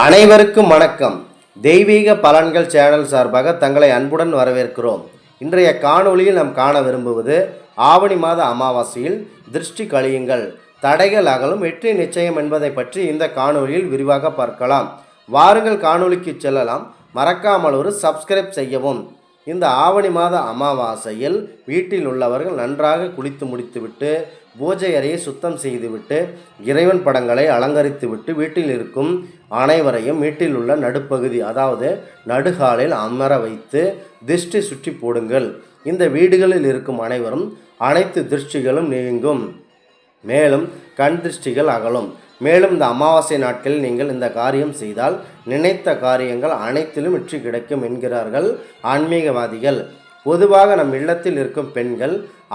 அனைவருக்கும் வணக்கம். தெய்வீக பலன்கள் சேனல் சார்பாக தங்களை அன்புடன் வரவேற்கிறோம். இன்றைய காணொளியில் நாம் காண விரும்புவது ஆவணி மாத அமாவாசையில் திருஷ்டி கழியுங்கள். தடைகள் அகலும் வெற்றி நிச்சயம் என்பதை பற்றி இந்த காணொளியில் விரிவாக பார்க்கலாம். வாருங்கள் காணொளிக்கு செல்லலாம். மறக்காமல் ஒரு சப்ஸ்கிரைப் செய்யவும். இந்த ஆவணி மாத அமாவாசையில் வீட்டில் உள்ளவர்கள் நன்றாக குளித்து முடித்துவிட்டு பூஜை அறையை சுத்தம் செய்துவிட்டு இறைவன் படங்களை அலங்கரித்துவிட்டு வீட்டில் இருக்கும் அனைவரையும் வீட்டில் உள்ள நடுப்பகுதி அதாவது நடுகாலில் அமர வைத்து திருஷ்டி சுற்றி போடுங்கள். இந்த வீடுகளில் இருக்கும் அனைவரும் அனைத்து திருஷ்டிகளும் நீங்கும். மேலும் கண் திருஷ்டிகள் அகலும். மேலும் இந்த அமாவாசை நாட்களில் நீங்கள் இந்த காரியம் செய்தால் நினைத்த காரியங்கள் அனைத்திலும் வெற்றி கிடைக்கும் என்கிறார்கள் ஆன்மீகவாதிகள். பொதுவாக நம் இல்லத்தில் இருக்கும் பெண்கள்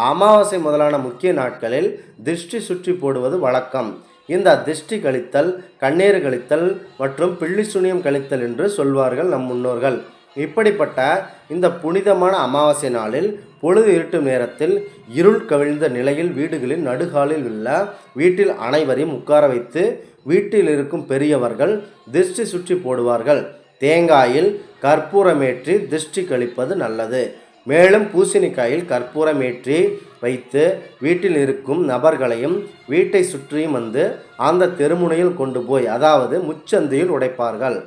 அமாவாசை முதலான முக்கிய நாட்களில் திருஷ்டி சுற்றி போடுவது வழக்கம். இந்த திருஷ்டி கழித்தல் கண்ணீர் கழித்தல் மற்றும் பிள்ளி சுனியம் கழித்தல் என்று சொல்வார்கள் நம் முன்னோர்கள். இப்படிப்பட்ட இந்த புனிதமான அமாவாசை நாளில் பொழுது இருட்டும் நேரத்தில் இருள் கவிழ்ந்த நிலையில் வீடுகளின் நடுகாலில் உள்ள வீட்டில் அனைவரையும் உட்கார வைத்து வீட்டில் இருக்கும் பெரியவர்கள் திருஷ்டி சுற்றி போடுவார்கள். தேங்காயில் கற்பூரமேற்றி திருஷ்டி கழிப்பது நல்லது. மேலும் பூசணிக்காயில் கற்பூரமேற்றி வைத்து வீட்டில் இருக்கும் நபர்களையும் வீட்டை சுற்றியும் வந்து அந்த தெருமுனையில் கொண்டு போய் அதாவது முச்சந்தியில் உடைப்பார்கள்.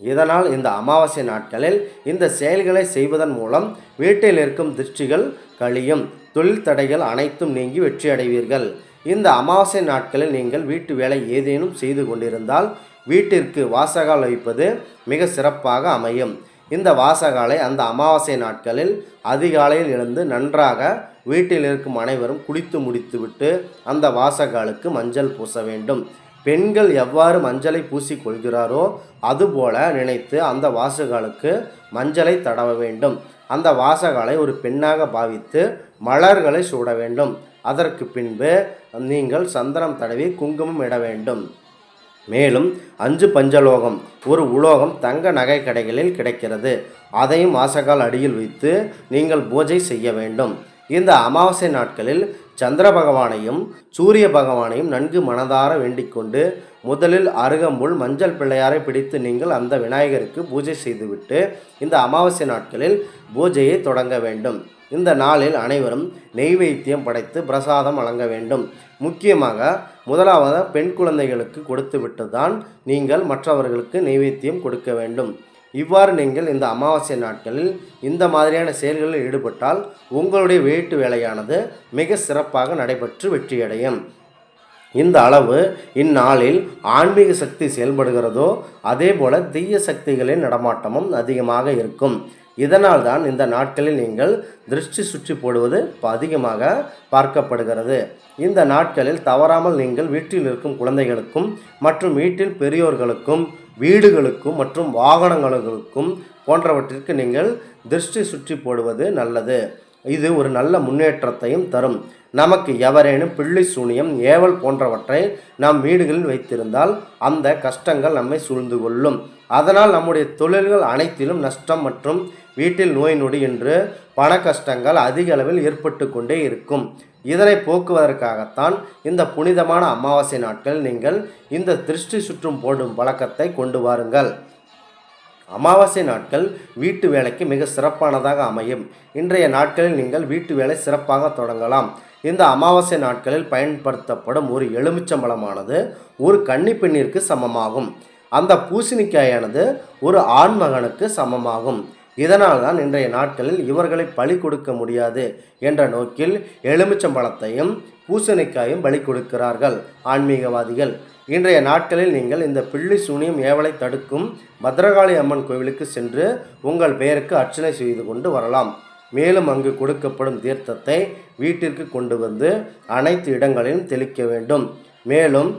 இதனால் இந்த அமாவாசை நாட்களில் இந்த செயல்களை செய்வதன் மூலம் வீட்டில் இருக்கும் திருஷ்டிகள் கழியும். தொழில் தடைகள் அனைத்தும் நீங்கி வெற்றி அடைவீர்கள். இந்த அமாவாசை நாட்களில் நீங்கள் வீட்டு வேலை ஏதேனும் செய்து கொண்டிருந்தால் வீட்டிற்கு வாசகால் வைப்பது மிக சிறப்பாக அமையும். இந்த வாசகாலை அந்த அமாவாசை நாட்களில் அதிகாலையில் எழுந்து நன்றாக வீட்டில் இருக்கும் அனைவரும் குளித்து முடித்துவிட்டு அந்த வாசகாலுக்கு மஞ்சள் பூச வேண்டும். பெண்கள் எவ்வாறு மஞ்சளை பூசிக்கொள்கிறாரோ அதுபோல நினைத்து அந்த வாசகாலுக்கு மஞ்சளை தடவ வேண்டும். அந்த வாசகாலை ஒரு பெண்ணாக பாவித்து மலர்களை சூட வேண்டும். அதற்கு பின்பு நீங்கள் சந்தனம் தடவி குங்குமம் இட வேண்டும். மேலும் அஞ்சு பஞ்சலோகம் ஒரு உலோகம் தங்க நகை கடைகளில் கிடைக்கிறது. அதையும் வாசகால் அடியில் வைத்து நீங்கள் பூஜை செய்ய வேண்டும். இந்த அமாவாசை நாட்களில் சந்திர பகவானையும் சூரிய பகவானையும் நன்கு மனதார வேண்டிக்கொண்டு முதலில் அருகம்புல் மஞ்சள் பிள்ளையாரை பிடித்து நீங்கள் அந்த விநாயகருக்கு பூஜை செய்துவிட்டு இந்த அமாவாசை நாட்களில் பூஜையை தொடங்க வேண்டும். இந்த நாளில் அனைவரும் நெய்வேத்தியம் படைத்து பிரசாதம் வழங்க வேண்டும். முக்கியமாக முதலாவது பெண் குழந்தைகளுக்கு கொடுத்துவிட்டு தான் நீங்கள் மற்றவர்களுக்கு நெய்வேத்தியம் கொடுக்க வேண்டும். இவ்வாறு நீங்கள் இந்த அமாவாசை நாட்களில் இந்த மாதிரியான செயல்களில் ஈடுபட்டால் உங்களுடைய வீட்டு வேலையானது மிக சிறப்பாக நடைபெற்று வெற்றியடையும். இந்த அளவு இந்நாளில் ஆன்மீக சக்தி செயல்படுகிறதோ அதே போல தீய சக்திகளின் நடமாட்டமும் அதிகமாக இருக்கும். இதனால் தான் இந்த நாட்களில் நீங்கள் திருஷ்டி சுற்றி போடுவது அதிகமாக பார்க்கப்படுகிறது. இந்த நாட்களில் தவறாமல் நீங்கள் வீட்டில் இருக்கும் குழந்தைகளுக்கும் மற்றும் வீட்டில் பெரியோர்களுக்கும் வீடுகளுக்கும் மற்றும் வாகனங்களுக்கும் போன்றவற்றிற்கு நீங்கள் திருஷ்டி சுற்றி போடுவது நல்லது. இது ஒரு நல்ல முன்னேற்றத்தையும் தரும். நமக்கு எவரேனும் பிள்ளை சூனியம் ஏவல் போன்றவற்றை நாம் வீடுகளில் வைத்திருந்தால் அந்த கஷ்டங்கள் நம்மை சூழ்ந்து கொள்ளும். அதனால் நம்முடைய தொழில்கள் அனைத்திலும் நஷ்டம் மற்றும் வீட்டில் நோய் நொடி என்று பண கஷ்டங்கள் அதிக அளவில் ஏற்பட்டு கொண்டே இருக்கும். இதனை போக்குவதற்காகத்தான் இந்த புனிதமான அமாவாசை நாட்கள் நீங்கள் இந்த திருஷ்டி சுற்றும் போடும் பழக்கத்தை கொண்டு வாருங்கள். அமாவாசை நாட்கள் வீட்டு வேலைக்கு மிக சிறப்பானதாக அமையும். இன்றைய நாட்களில் நீங்கள் வீட்டு வேலை சிறப்பாக தொடங்கலாம். இந்த அமாவாசை நாட்களில் பயன்படுத்தப்படும் ஒரு எலுமிச்சம்பழமானது ஒரு கன்னி பெண்ணிற்கு சமமாகும். அந்த பூசணிக்காயானது ஒரு ஆண்மகனுக்கு சமமாகும். இதனால் தான் இன்றைய நாட்களில் இவர்களை பலி கொடுக்க முடியாது என்ற நோக்கில் எலுமிச்சம்பழத்தையும் பூசணிக்காயும் பலி கொடுக்கிறார்கள் ஆன்மீகவாதிகள். இன்றைய நாட்களில் நீங்கள் இந்த பிள்ளி சூனியம் ஏவலை தடுக்கும் பத்ரகாளி அம்மன் கோவிலுக்கு சென்று உங்கள் பெயருக்கு அர்ச்சனை செய்து கொண்டு வரலாம். மேலும் அங்கு கொடுக்கப்படும் தீர்த்தத்தை வீட்டிற்கு கொண்டு வந்து அனைத்து இடங்களிலும் தெளிக்க வேண்டும். மேலும்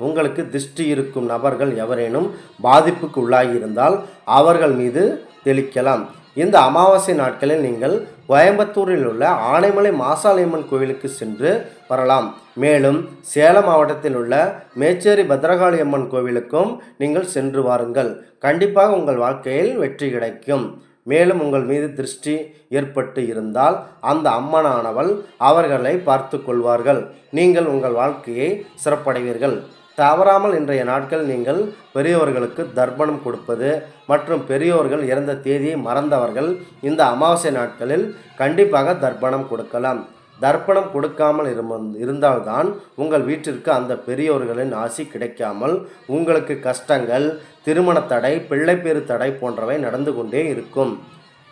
உங்களுக்கு திருஷ்டி இருக்கும் நபர்கள் எவரேனும் பாதிப்புக்கு உள்ளாகி இருந்தால் அவர்கள் மீது தெளிக்கலாம். இந்த அமாவாசை நாட்களில் நீங்கள் கோயம்புத்தூரில் உள்ள ஆனைமலை மாசாளியம்மன் கோவிலுக்கு சென்று வரலாம். மேலும் சேலம் மாவட்டத்தில் உள்ள மேச்சேரி பத்ரகாளி அம்மன் கோவிலுக்கும் நீங்கள் சென்று வாருங்கள். கண்டிப்பாக உங்கள் வாழ்க்கையில் வெற்றி கிடைக்கும். மேலும் உங்கள் மீது திருஷ்டி ஏற்பட்டு இருந்தால் அந்த அம்மனானவள் அவர்களை பார்த்து கொள்வார்கள். நீங்கள் உங்கள் வாழ்க்கையை சிறப்படைவீர்கள். தவறாமல் இன்றைய நாட்கள் நீங்கள் பெரியவர்களுக்கு தர்ப்பணம் கொடுப்பது மற்றும் பெரியோர்கள் இறந்த தேதியை மறந்தவர்கள் இந்த அமாவாசை நாட்களில் கண்டிப்பாக தர்ப்பணம் கொடுக்கலாம். தர்ப்பணம் கொடுக்காமல் இரும- இருந்தால்தான் உங்கள் வீட்டிற்கு அந்த பெரியோர்களின் ஆசி கிடைக்காமல் உங்களுக்கு கஷ்டங்கள் திருமண தடை பிள்ளைப்பேறு தடை போன்றவை நடந்து கொண்டே இருக்கும்.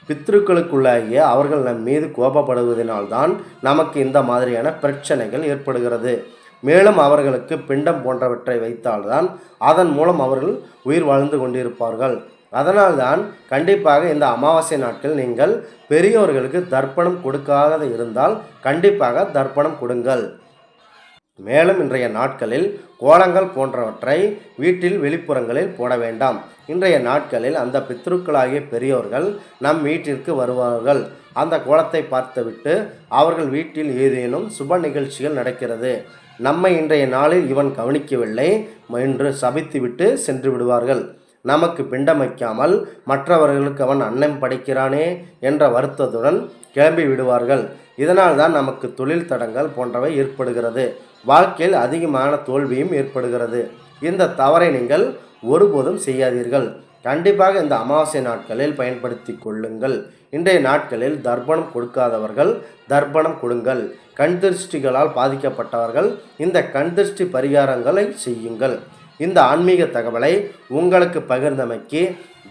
பித்ருக்களுக்குள்ளாகிய அவர்கள் நம் மீது கோபப்படுவதனால்தான் நமக்கு இந்த மாதிரியான பிரச்சனைகள் ஏற்படுகிறது. மேலும் அவர்களுக்கு பிண்டம் போன்றவற்றை வைத்தால்தான் அதன் மூலம் அவர்கள் உயிர் வாழ்ந்து கொண்டிருப்பார்கள். அதனால்தான் கண்டிப்பாக இந்த அமாவாசை நாட்கள் நீங்கள் பெரியோர்களுக்கு தர்ப்பணம் கொடுக்காத இருந்தால் கண்டிப்பாக தர்ப்பணம் கொடுங்கள். மேலும் இன்றைய நாட்களில் கோலங்கள் போன்றவற்றை வீட்டில் வெளிப்புறங்களில் போட வேண்டாம். இன்றைய நாட்களில் அந்த பித்ருக்களாகிய பெரியோர்கள் நம் வீட்டிற்கு வருவார்கள். அந்த கோலத்தை பார்த்துவிட்டு அவர்கள் வீட்டில் ஏதேனும் சுப நிகழ்ச்சிகள் நடக்கிறது. நம்மை இன்றைய நாளில் இவன் கவனிக்கவில்லை என்று சபித்துவிட்டு சென்று விடுவார்கள். நமக்கு பிண்டம் வைக்காமல் மற்றவர்களுக்கு அவன் அன்னம் படைக்கிறானே என்ற வருத்தத்துடன் கிளம்பி விடுவார்கள். இதனால் தான் நமக்கு தொழில் தடங்கள் போன்றவை ஏற்படுகிறது. வாழ்க்கையில் அதிகமான தோல்வியும் ஏற்படுகிறது. இந்த தவறை நீங்கள் ஒருபோதும் செய்யாதீர்கள். கண்டிப்பாக இந்த அமாவாசை நாட்களில் பயன்படுத்தி கொள்ளுங்கள். இன்றைய நாட்களில் தர்ப்பணம் கொடுக்காதவர்கள் தர்ப்பணம் கொடுங்கள். கண் திருஷ்டிகளால் பாதிக்கப்பட்டவர்கள் இந்த கண் திருஷ்டி பரிகாரங்களை செய்யுங்கள். இந்த ஆன்மீக தகவலை உங்களுக்கு பகிர்ந்தமைக்கு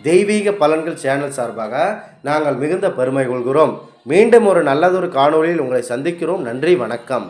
தெய்வீக பலன்கள் சேனல் சார்பாக நாங்கள் மிகுந்த பெருமை கொள்கிறோம். மீண்டும் ஒரு நல்லதொரு காணொலியில் உங்களை சந்திக்கிறோம். நன்றி வணக்கம்.